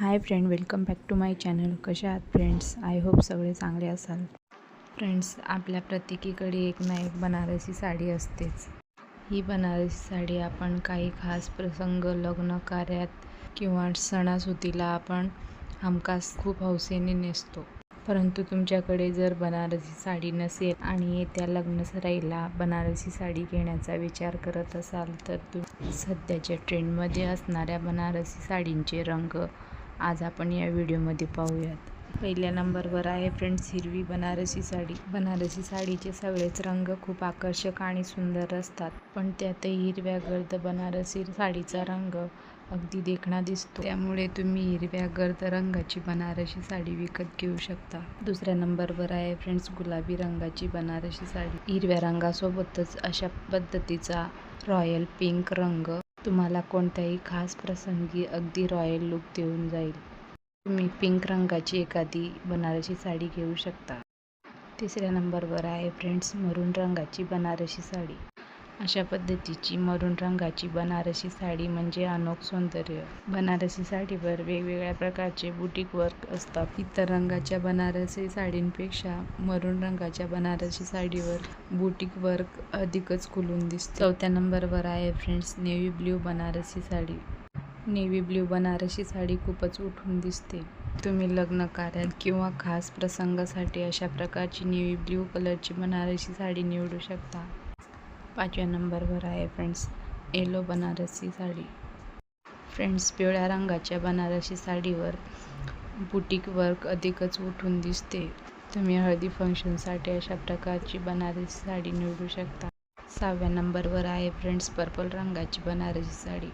Hi friend welcome back to my channel कशा आहात friends I hope सगळे चांगले असाल. फ्रेंड्स आपल्या प्रत्येकीकडे एक ना एक बनारसी साडी असतेच. ही बनारसी साडी आपण काही खास प्रसंग लग्न कार्यात किंवा सणासुदीला आपण हमखास खूप हौसेने नेसतो. परंतु तुमच्याकडे जर बनारसी साडी नसेल आणि येत्या लग्नसराईला बनारसी साडी घेण्याचा विचार करत असाल तर तुम्ही सध्याच्या ट्रेंडमध्ये असणाऱ्या बनारसी साडींचे रंग आज आपण या व्हिडिओमध्ये पाहूयात. पहिल्या नंबरवर आहे फ्रेंड्स हिरवी बनारसी साडी. बनारसी साडीचे सगळेच रंग खूप आकर्षक आणि सुंदर असतात. पण त्यातही हिरव्या गर्द बनारसी साडीचा रंग अगदी देखणा दिसतो. त्यामुळे तुम्ही हिरव्या गर्द रंगाची बनारसी साडी विकत घेऊ शकता. दुसऱ्या नंबरवर आहे फ्रेंड्स गुलाबी रंगाची बनारसी साडी. हिरव्या रंगासोबतच अशा पद्धतीचा रॉयल पिंक रंग तुम्हाला कोणत्याही खास प्रसंगी अगदी रॉयल लुक देऊन जाईल. तुम्ही पिंक रंगाची एखादी बनारसी साडी घेऊ शकता. तिसऱ्या नंबरवर आहे फ्रेंड्स मरून रंगाची बनारसी साडी. अशा पद्धतीची मरून रंगाची बनारसी साडी म्हणजे अनोख सौंदर्य. बनारसी साडीवर वेगवेगळ्या प्रकारचे बुटीक वर्क असतात. इतर रंगाच्या बनारसी साडींपेक्षा मरून रंगाच्या बनारसी साडीवर बुटीक वर्क अधिकच खुलून दिसते. चौथ्या नंबरवर आहे friends navy blue Banarasi sari. Navy blue Banarasi sari खूपच उठून दिसते. तुम्ही लग्न कार्यात किंवा खास प्रसंगासाठी अशा प्रकारची नेव्ही ब्ल्यू कलरची बनारसी साडी निवडू शकता. पाचव्या नंबरवर आहे friends. Yellow Banarasi sari. Friends पिवळ्या रंगाच्या बनारसी साडीवर बुटीक वर्क अधिकच उठून दिसते. तुम्ही हळदी फंक्शनसाठी अशा प्रकारची बनारसी साडी निवडू शकता. सहाव्या नंबरवर आहे फ्रेंड्स पर्पल रंगाची बनारसी साडी.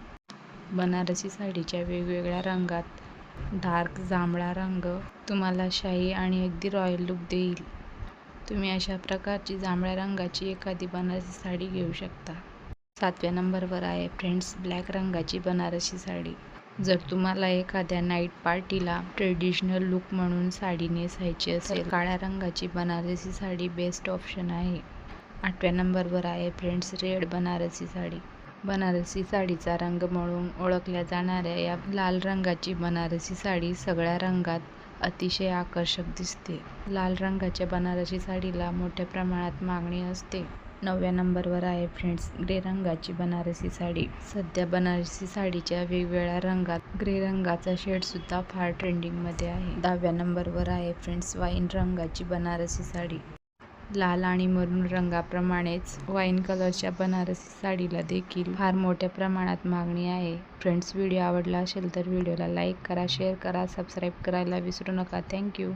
बनारसी साडीच्या वेगवेगळ्या रंगात डार्क जांभळा रंग तुम्हाला शाही आणि अगदी रॉयल लुक देईल. तुम्ही अशा प्रकारची जांभळ्या रंगाची एखादी बनारसी साडी घेऊ शकता. सातव्या नंबरवर आहे फ्रेंड्स ब्लॅक रंगाची बनारसी साडी. जर तुम्हाला एखाद्या नाईट पार्टीला ट्रेडिशनल लुक म्हणून साडी नेसायची असेल काळ्या रंगाची बनारसी साडी बेस्ट ऑप्शन आहे. आठव्या नंबरवर आहे फ्रेंड्स रेड बनारसी साडी. बनारसी साडीचा रंग म्हणून ओळखल्या जाणाऱ्या या लाल रंगाची बनारसी साडी सगळ्या रंगात अतिशय आकर्षक दिसते. लाल रंगाच्या बनारसी साडीला मोठ्या प्रमाणात मागणी असते. नवव्या नंबरवर आहे फ्रेंड्स. ग्रे रंगाची बनारसी साडी. सध्या बनारसी साडीच्या वेगवेगळ्या रंगात ग्रे रंगाचा शेडसुद्धा फार ट्रेंडिंगमध्ये आहे. दहाव्या नंबरवर आहे फ्रेंड्स. वाईन रंगाची बनारसी साडी. लाल आणि मरून रंगाप्रमाणेच वाईन कलरच्या बनारसी साडीला देखील फार मोठ्या प्रमाणात मागणी आहे. फ्रेंड्स व्हिडिओ आवडला असेल तर व्हिडिओला लाईक करा शेअर करा सबस्क्राईब करायला विसरू नका. थँक्यू.